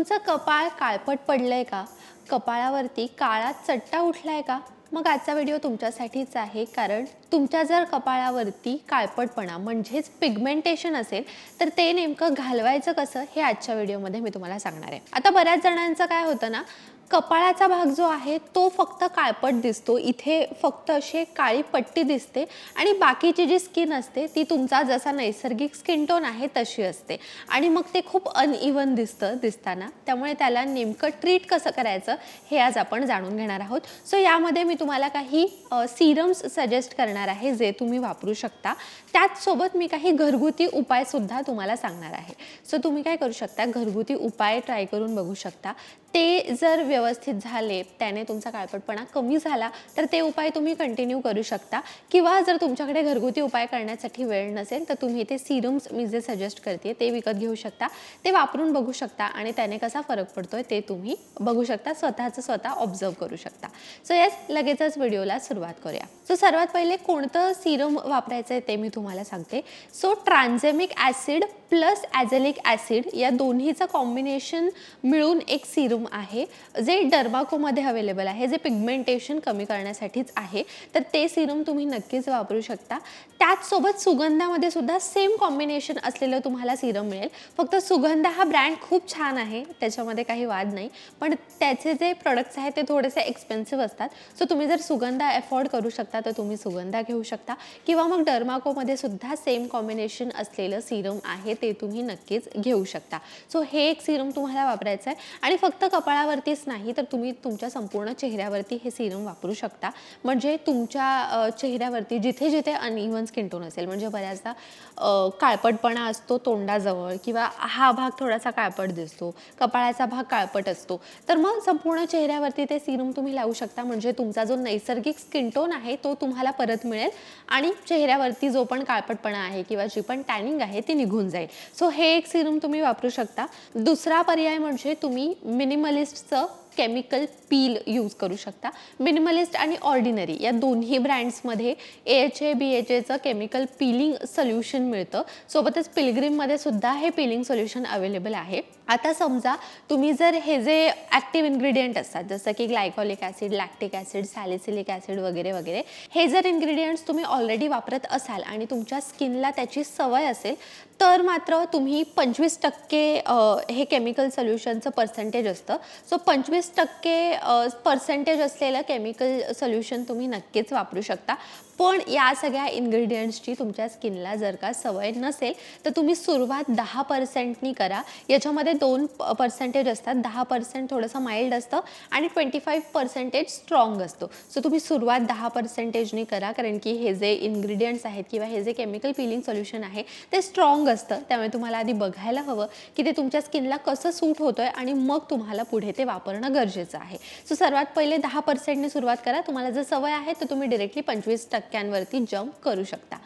तुमचं कपाळ काळपट पडलं आहे का? कपाळावरती काळा चट्टा उठला आहे का? मग आजचा व्हिडिओ तुमच्यासाठीच आहे कारण तुमच्या जर कपाळावरती काळपटपणा म्हणजेच पिगमेंटेशन असेल तर ते नेमकं घालवायचं कसं हे आजच्या व्हिडिओमध्ये मी तुम्हाला सांगणार आहे. आता बऱ्याच जणांचं काय होतं ना कपाळाचा भाग जो आहे तो फक्त काळपट दिसतो. इथे फक्त अशी काळी पट्टी दिसते आणि बाकीची जी स्किन असते ती तुमचा जसा नैसर्गिक स्किन टोन आहे तशी असते. आणि मग ते खूप अनइवन दिसतं दिसताना. त्यामुळे त्याला नेमकं ट्रीट कसं करायचं हे आज आपण जाणून घेणार आहोत. सो यामध्ये मी तुम्हाला काही सिरम्स सजेस्ट करणार आहे जे तुम्ही वापरू शकता. त्याचसोबत मी काही घरगुती उपायसुद्धा तुम्हाला सांगणार आहे. सो तुम्ही काय करू शकता? घरगुती उपाय ट्राय करून बघू शकता. ते जर व्यवस्थित झाले त्याने तुमचा काळपटपणा कमी झाला तर ते उपाय तुम्ही कंटिन्यू करू शकता. किंवा जर तुमच्याकडे घरगुती उपाय करण्यासाठी वेळ नसेल तर तुम्ही ते सिरम्स मी जे सजेस्ट करते ते विकत घेऊ शकता. ते वापरून बघू शकता आणि त्याने कसा फरक पडतोय ते तुम्ही बघू शकता. स्वतःचं स्वतः ऑब्झर्व करू शकता. सो येस लगेचच व्हिडिओला सुरुवात करूया. सो सर्वात पहिले कोणतं सिरम वापरायचं आहे ते मी तुम्हाला सांगते. So tranexamic acid plus azelaic acid या दोन्हीचं कॉम्बिनेशन मिळून एक सिरम आहे जे डर्माकोमध्ये अवेलेबल आहे जे पिगमेंटेशन कमी करण्यासाठीच आहे तर ते सिरम तुम्ही नक्कीच वापरू शकता. त्याचसोबत सुगंधामध्ये सुद्धा सेम कॉम्बिनेशन असलेलं तुम्हाला सिरम मिळेल. फक्त सुगंध हा ब्रँड खूप छान आहे त्याच्यामध्ये काही वाद नाही. पण त्याचे जे प्रोडक्ट्स आहेत ते थोडेसे एक्सपेन्सिव्ह असतात. सो तुम्ही जर सुगंधा अफोर्ड करू शकता तर तुम्ही सुगंधा घेऊ शकता. किंवा मग डर्माकोमध्ये सुद्धा सेम कॉम्बिनेशन असलेलं सिरम आहे ते तुम्ही नक्कीच घेऊ शकता. सो हे एक सिरम तुम्हाला वापरायचं आहे. आणि फक्त कपाळावरतीच नाही नाही तर तुम्ही तुमच्या संपूर्ण चेहऱ्यावरती हे सिरम वापरू शकता. म्हणजे तुमच्या चेहऱ्यावरती जिथे जिथे अनइवन स्किन टोन असेल म्हणजे बऱ्याचदा काळपटपणा असतो तोंडाजवळ किंवा हा भाग थोडासा काळपट दिसतो कपाळाचा भाग काळपट असतो तर मग संपूर्ण चेहऱ्यावरती ते सिरम तुम्ही लावू शकता. म्हणजे तुमचा जो नैसर्गिक स्किन टोन आहे तो तुम्हाला परत मिळेल आणि चेहऱ्यावरती जो पण काळपटपणा आहे किंवा जी पण टॅनिंग आहे ती निघून जाईल. सो हे एक सिरम तुम्ही वापरू शकता. दुसरा पर्याय म्हणजे तुम्ही मिनिमलिस्टचं केमिकल पील यूज करू शकता. मिनिमलिस्ट आणि ऑर्डिनरी या दोन्ही ब्रँड्समध्ये A H A B H एचं केमिकल पिलिंग सोल्युशन मिळतं. सोबतच पिलग्रीममध्ये सुद्धा हे पिलिंग सोल्युशन अवेलेबल आहे. आता समजा तुम्ही जर हे जे ॲक्टिव्ह इन्ग्रेडियंट असतात जसं की glycolic acid lactic acid salicylic acid वगैरे वगैरे हे जर इन्ग्रेडियंट्स तुम्ही ऑलरेडी वापरत असाल आणि तुमच्या स्किनला त्याची सवय असेल तर मात्र तुम्ही पंचवीस टक्के हे केमिकल सोल्युशनचं पर्सेंटेज असतं. सो पंचवीस टक्के पर्सेंटेज असलेलं केमिकल सोल्युशन तुम्ही नक्कीच वापरू शकता. पण या सगळ्या इन्ग्रेडियंट्सची तुमच्या स्किनला जर का सवय नसेल तर तुम्ही सुरुवात दहा पर्सेंटनी करा. याच्यामध्ये दोन पर्सेंटेज असतात. दहा पर्सेंट थोडंसं माइल्ड असतं आणि ट्वेंटी फाईव्ह पर्सेंटेज स्ट्रॉंग असतो. सो तुम्ही सुरुवात दहा पर्सेंटेजनी करा कारण की हे जे इन्ग्रेडियंट्स आहेत किंवा हे जे केमिकल पिलिंग सोल्युशन आहे ते स्ट्रॉंग असतं. त्यामुळे तुम्हाला आधी बघायला हवं की ते तुमच्या स्किनला कसं सूट होतोय आणि मग तुम्हाला पुढे ते वापरणं गरजेचं आहे. सो सर्वात पहिले दहा पर्सेंटने सुरुवात करा. तुम्हाला जर सवय आहे तर तुम्ही डिरेक्टली पंचवीस टक्के टक्क्यांवरती जम्प करू शकता.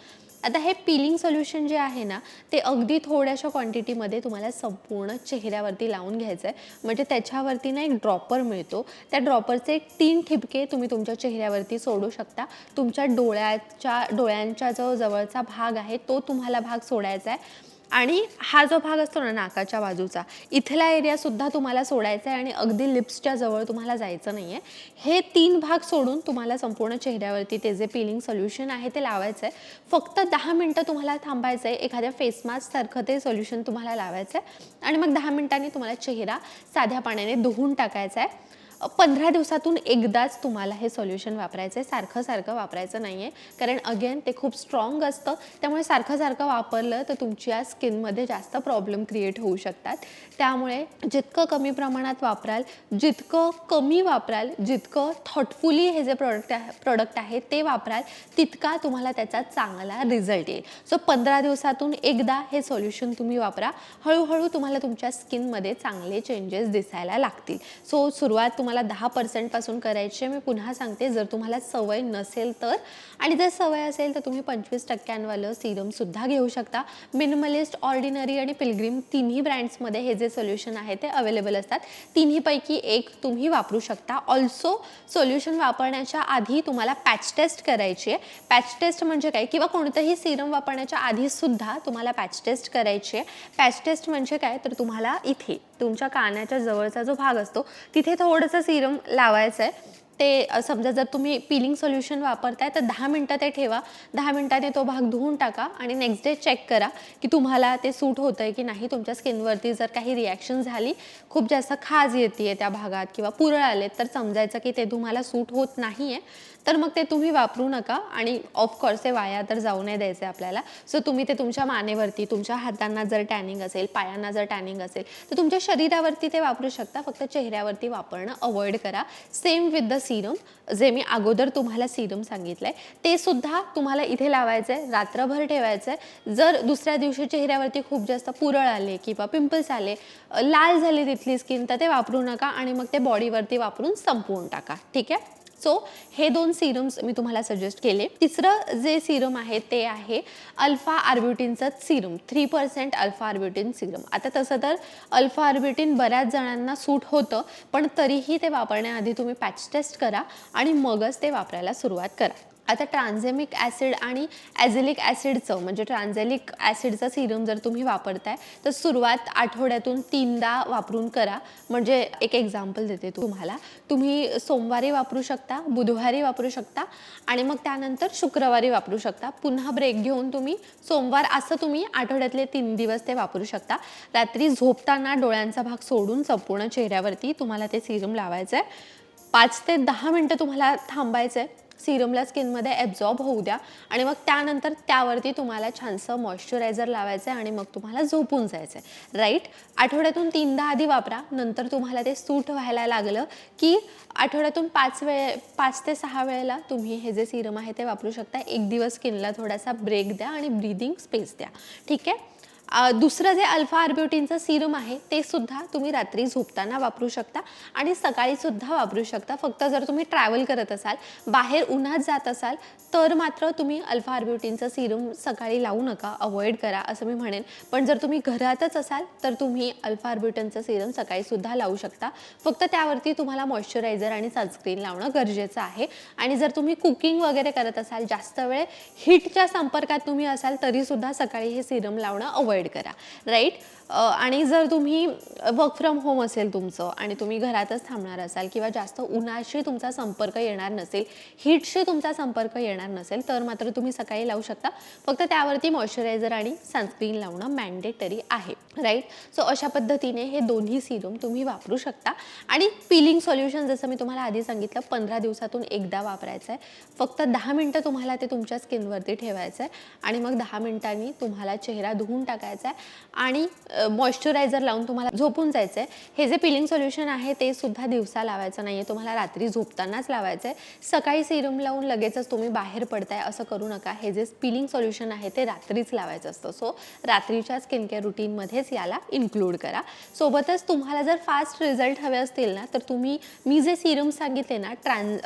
आता हे पिलिंग सोल्युशन जे आहे ना ते अगदी थोड्याशा क्वांटिटीमध्ये तुम्हाला संपूर्ण चेहऱ्यावरती लावून घ्यायचं आहे म्हणजे त्याच्यावरती ना एक ड्रॉपर मिळतो. त्या ड्रॉपरचे एक तीन ठिपके तुम्ही तुमच्या चेहऱ्यावरती सोडू शकता. तुमच्या डोळ्याच्या डोळ्यांच्या जो जवळचा भाग आहे तो तुम्हाला भाग सोडायचा आहे आणि हा जो भाग असतो ना नाकाच्या बाजूचा इथला एरियासुद्धा तुम्हाला सोडायचा आहे आणि अगदी लिप्सच्या जवळ तुम्हाला जायचं नाही आहे हे तीन भाग सोडून तुम्हाला संपूर्ण चेहऱ्यावरती ते जे पिलिंग सोल्युशन आहे ते लावायचं आहे फक्त दहा मिनटं तुम्हाला थांबायचं आहे एखाद्या फेस मास्कसारखं ते सोल्युशन तुम्हाला लावायचं आहे आणि मग दहा मिनिटांनी तुम्हाला चेहरा साध्या पाण्याने धुवून टाकायचा आहे पंधरा दिवसातून एकदाच तुम्हाला हे सोल्युशन वापरायचं आहे सारखं सारखं वापरायचं नाही आहे कारण अगेन ते खूप स्ट्रॉंग असतं. त्यामुळे सारखं सारखं वापरलं तर तुमच्या स्किनमध्ये जास्त प्रॉब्लेम क्रिएट होऊ शकतात. त्यामुळे जितकं कमी प्रमाणात वापराल जितकं कमी वापराल जितकं थॉटफुली हे जे प्रोडक्ट आहे प्रोडक्ट आहे ते वापराल तितका तुम्हाला त्याचा चांगला रिझल्ट येईल. सो पंधरा दिवसातून एकदा हे सोल्युशन तुम्ही वापरा. हळूहळू तुम्हाला तुमच्या स्किनमध्ये चांगले चेंजेस दिसायला लागतील. सो सुरुवात तुम्हाला दहा पर्सेंटपासून करायची आहे मी पुन्हा सांगते जर तुम्हाला सवय नसेल तर. आणि जर सवय असेल तर तुम्ही पंचवीस टक्क्यांवालं सिरमसुद्धा घेऊ शकता. मिनिमलिस्ट ऑर्डिनरी आणि पिलग्रीम तिन्ही ब्रँड्समध्ये हे जे सोल्युशन आहे ते अवेलेबल असतात. तिन्हीपैकी एक तुम्ही वापरू शकता. ऑल्सो सोल्युशन वापरण्याच्या आधी तुम्हाला पॅच टेस्ट करायची आहे. पॅच टेस्ट म्हणजे काय? किंवा कोणतंही सिरम वापरण्याच्या आधीसुद्धा तुम्हाला पॅच टेस्ट करायची आहे. पॅच टेस्ट म्हणजे काय? तर तुम्हाला इथे तुमच्या कानाच्या जवळचा जो भाग असतो तिथे थोडंसं सिरम लावायचं आहे ते समजा जर तुम्ही पिलिंग सोल्युशन वापरताय तर दहा मिनटं ते ठेवा. दहा मिनटाने तो भाग धुवून टाका आणि नेक्स्ट डे चेक करा की तुम्हाला ते सूट होतं आहे की नाही. तुमच्या स्किनवरती जर काही रिॲक्शन झाली खूप जास्त खाज येते आहे त्या भागात किंवा पुरळ आले तर समजायचं की ते तुम्हाला सूट होत नाही आहे तर मग ते तुम्ही वापरू नका आणि ऑफकोर्स ते वाया तर जाऊ नाही द्यायचे आपल्याला. सो तुम्ही ते तुमच्या मानेवरती तुमच्या हातांना जर टॅनिंग असेल पायांना जर टॅनिंग असेल तर तुमच्या शरीरावरती ते वापरू शकता. फक्त चेहऱ्यावरती वापरणं अवॉइड करा. सेम विथ द सिरम जे मी अगोदर तुम्हाला सिरम सांगितलंय ते सुद्धा तुम्हाला इथे लावायचं आहे रात्रभर ठेवायचं आहे जर दुसऱ्या दिवशी चेहऱ्यावरती खूप जास्त पुरळ आले किंवा पिंपल्स आले लाल झाली तिथली स्किन तर ते वापरू नका आणि मग ते बॉडीवरती वापरून संपवून टाका. ठीक आहे? सो हे दोन सिरम्स मी तुम्हाला सजेस्ट केले. तिसरं जे सिरम आहे ते आहे alpha आर्ब्युटिनचं serum three percent alpha arbutin serum आता तसं तर अल्फा आर्ब्युटिन बऱ्याच जणांना सूट होतं पण तरीही ते वापरण्याआधी तुम्ही पॅच टेस्ट करा आणि मगच ते वापरायला सुरुवात करा. आता ट्रान्झेमिक ॲसिड आणि ॲझेलिक ॲसिडचं म्हणजे ट्रान्झेलिक ॲसिडचं सिरम जर तुम्ही वापरताय तर सुरुवात आठवड्यातून तीनदा वापरून करा. म्हणजे एक एक्झाम्पल देते तुम्हाला. तुम्ही सोमवारी वापरू शकता बुधवारी वापरू शकता आणि मग त्यानंतर शुक्रवारी वापरू शकता. पुन्हा ब्रेक घेऊन तुम्ही सोमवार असं तुम्ही आठवड्यातले तीन दिवस ते वापरू शकता. रात्री झोपताना डोळ्यांचा भाग सोडून संपूर्ण चेहऱ्यावरती तुम्हाला ते सिरम लावायचं आहे पाच ते दहा मिनटं तुम्हाला थांबायचं आहे सिरमला स्किनमध्ये ॲब्झॉर्ब होऊ द्या. आणि मग त्यानंतर त्यावरती तुम्हाला छानसं मॉइश्चरायझर लावायचं आहे आणि मग तुम्हाला झोपून जायचं आहे राईट आठवड्यातून तीनदा आधी वापरा नंतर तुम्हाला ते सूट व्हायला लागलं की आठवड्यातून पाच वेळे पाच ते सहा वेळेला तुम्ही हे जे सिरम आहे ते वापरू शकता. एक दिवस स्किनला थोडासा ब्रेक द्या आणि ब्रीदिंग स्पेस द्या. ठीक आहे? दुसरं जे अल्फा आर्ब्युटीनचं सिरम आहे ते सुद्धा तुम्ही रात्री झोपताना वापरू शकता आणि सकाळी सुद्धा वापरू शकता. फक्त जर तुम्ही ट्रॅव्हल करत असाल बाहेर उन्हात जात असाल तर मात्र तुम्ही अल्फा आर्ब्युटीनचं सिरम सकाळी लावू नका. अवॉइड करा असं मी म्हणेन. पण जर तुम्ही घरातच असाल तर तुम्ही अल्फा आर्ब्युटनचं सिरम सकाळी सुद्धा लावू शकता. फक्त त्यावरती तुम्हाला मॉइश्चरायझर आणि सनस्क्रीन लावणं गरजेचं आहे. आणि जर तुम्ही कुकिंग वगैरे करत असाल जास्त वेळ हीटच्या संपर्कात तुम्ही असाल तरीसुद्धा सकाळी हे सिरम लावणं अवॉइड करा राईट? आणि जर तुम्ही वर्क फ्रॉम होम असेल तुमचं आणि तुम्ही घरातच थांबणार असाल किंवा जास्त उन्हाशी तुमचा संपर्क येणार नसेल हीटशी तुमचा संपर्क येणार नसेल तर मात्र तुम्ही सकाळी लावू शकता. फक्त त्यावरती मॉइश्चरायझर आणि सनस्क्रीन लावणं मॅन्डेटरी आहे राईट सो अशा पद्धतीने हे दोन्ही सिरम तुम्ही वापरू शकता. आणि पिलिंग सोल्युशन जसं मी तुम्हाला आधी सांगितलं पंधरा दिवसातून एकदा वापरायचं आहे फक्त दहा मिनटं तुम्हाला ते तुमच्या स्किनवरती ठेवायचं आहे आणि मग दहा मिनिटांनी तुम्हाला चेहरा धुवून टाकायचा आहे आणि मॉइश्चरायझर लावून तुम्हाला झोपून जायचं आहे हे जे पिलिंग सोल्युशन आहे ते सुद्धा दिवसा लावायचं नाही आहे तुम्हाला रात्री झोपतानाच लावायचं आहे सकाळी सिरम लावून लगेचच तुम्ही बाहेर पडताय असं करू नका. हे जे पिलिंग सोल्युशन आहे ते रात्रीच लावायचं असतं. सो रात्रीच्या स्किन केअर रुटीनमध्येच याला इन्क्लूड करा. सोबतच तुम्हाला जर फास्ट रिझल्ट हवे असतील ना तर तुम्ही मी जे सिरम सांगितले ना ट्रान्झ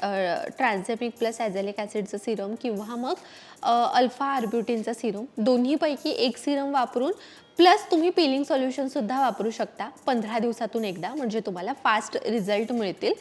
ट्रान्झेमिक प्लस ॲझेलिक ॲसिडचं सिरम किंवा मग अल्फा आर्ब्युटीनचं सिरम दोन्हीपैकी एक सिरम वापरून प्लस तुम्ही पिलिंग सोल्युशनसुद्धा वापरू शकता पंधरा दिवसातून एकदा म्हणजे तुम्हाला फास्ट रिझल्ट मिळतील.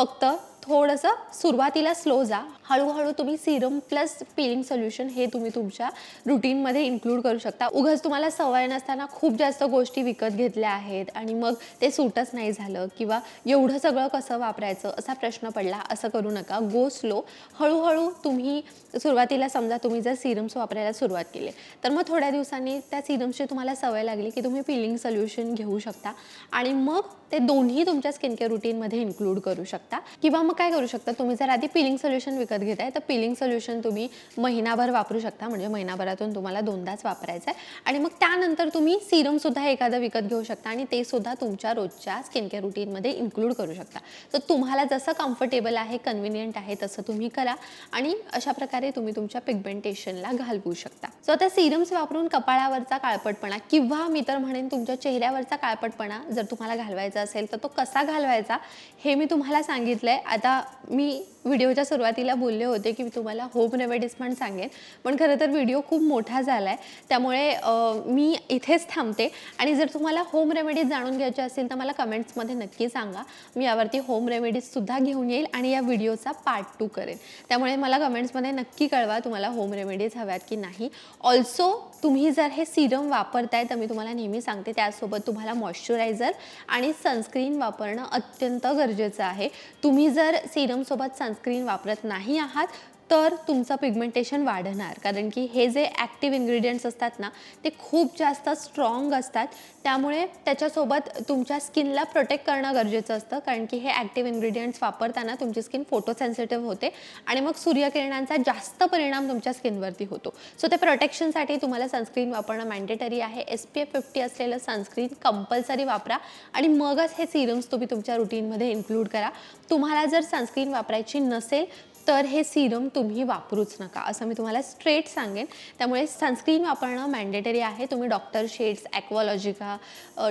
फक्त थोडंसं सुरुवातीला स्लो जा. हळूहळू तुम्ही सिरम प्लस पिलिंग सोल्युशन हे तुम्ही तुमच्या रुटीनमध्ये इन्क्लूड करू शकता. उगाच तुम्हाला सवय नसताना खूप जास्त गोष्टी विकत घेतल्या आहेत आणि मग ते सूटच नाही झालं किंवा एवढं सगळं कसं वापरायचं असा प्रश्न पडला असं करू नका. गो स्लो हळूहळू तुम्ही सुरुवातीला समजा तुम्ही जर सिरम्स वापरायला सुरुवात केली तर मग थोड्या दिवसांनी त्या सिरम्सची तुम्हाला सवय लागली की तुम्ही पिलिंग सोल्युशन घेऊ शकता आणि मग ते दोन्ही तुमच्या स्किन केअर रुटीनमध्ये इन्क्लूड करू शकता. किंवा मग काय करू शकता तुम्ही जर आधी पिलिंग सोल्युशन विकत घेताय तर पिलिंग सोल्युशन तुम्ही महिनाभर वापरू शकता. म्हणजे महिनाभरातून तुम्हाला दोनदाच वापरायचं आहे आणि मग त्यानंतर तुम्ही सिरमसुद्धा एखादं विकत घेऊ शकता आणि ते सुद्धा तुमच्या रोजच्या स्किन केअर रुटीनमध्ये इन्क्लूड करू शकता. तर तुम्हाला जसं कम्फर्टेबल आहे कन्व्हिनियंट आहे तसं तुम्ही करा. आणि अशा प्रकारे तुम्ही तुमच्या पिगमेंटेशनला घालवू शकता. सो आता सिरम्स वापरून कपाळावरचा काळपटपणा किंवा मी तर म्हणेन तुमच्या चेहऱ्यावरचा काळपटपणा जर तुम्हाला घालवायचा असेल तर तो कसा घालवायचा हे मी तुम्हाला सांगितलं आहे आता मी व्हिडिओच्या सुरुवातीला बोलले होते की मी तुम्हाला होम रेमेडीज पण सांगेन पण खरं तर व्हिडिओ खूप मोठा झाला आहे त्यामुळे मी इथेच थांबते. आणि जर तुम्हाला होम रेमेडीज जाणून घ्यायची असेल तर मला कमेंट्समध्ये नक्की सांगा. मी यावरती होम रेमेडीजसुद्धा घेऊन येईल आणि या व्हिडिओचा पार्ट टू करेन. त्यामुळे मला कमेंट्समध्ये नक्की कळवा तुम्हाला होम रेमेडीज हव्यात की नाही. ऑल्सो तुम्ही जर हे सिरम वापरताय तर मी तुम्हाला नेहमी सांगते त्यासोबत तुम्हाला मॉइश्चरायझर आणि सनस्क्रीन वापरणं अत्यंत गरजेचं आहे. तुम्ही जर सिरमसोबत सनस्क्रीन वापरत नाही आहात तर तुमचं पिगमेंटेशन वाढणार. कारण की हे जे ॲक्टिव्ह इन्ग्रेडियंट्स असतात ना ते खूप जास्त स्ट्रॉंग असतात. त्यामुळे त्याच्यासोबत तुमच्या स्किनला प्रोटेक्ट करणं गरजेचं असतं. कारण की हे ॲक्टिव्ह इन्ग्रेडियंट्स वापरताना तुमची स्किन फोटो सेन्सिटिव्ह होते. आणि मग सूर्यकिरणांचा जास्त परिणाम तुमच्या स्किनवरती होतो. सो ते प्रोटेक्शनसाठी तुम्हाला सनस्क्रीन वापरणं मॅन्डेटरी आहे. एस पी एफ फिफ्टी असलेलं सनस्क्रीन कंपल्सरी वापरा. आणि मगच हे सिरम्स तुम्ही तुमच्या रुटीनमध्ये इन्क्लूड करा. तुम्हाला जर सनस्क्रीन वापरायची नसेल तर हे सिरम तुम्ही वापरूच नका असं मी तुम्हाला स्ट्रेट सांगेन. त्यामुळे सनस्क्रीन वापरणं मॅन्डेटरी आहे. तुम्ही doctor Sheth's Aqualogica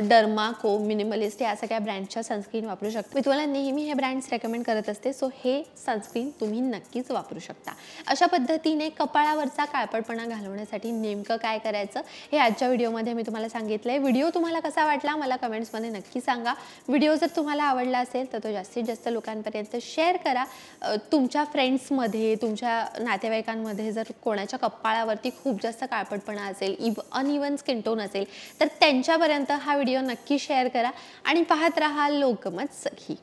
Derma Co Minimalist या सगळ्या ब्रँडच्या सनस्क्रीन वापरू शकता. मी तुम्हाला नेहमी हे ब्रँड्स रेकमेंड करत असते सो हे सनस्क्रीन तुम्ही नक्कीच वापरू शकता. अशा पद्धतीने कपाळावरचा काळपटपणा घालवण्यासाठी नेमकं काय करायचं हे आजच्या व्हिडिओमध्ये मी तुम्हाला सांगितलं आहे व्हिडिओ तुम्हाला कसा वाटला मला कमेंट्समध्ये नक्की सांगा. व्हिडिओ जर तुम्हाला आवडला असेल तर तो जास्तीत जास्त लोकांपर्यंत शेअर करा. तुमच्या फ्रेंड्समध्ये तुमच्या नातेवाईकांमध्ये जर कोणाच्या कपाळावरती खूप जास्त काळपटपणा असेल इव अनइवन स्किन टोन असेल तर त्यांच्यापर्यंत हा व्हिडिओ नक्की शेअर करा आणि पाहत राहा लोकमत सखी.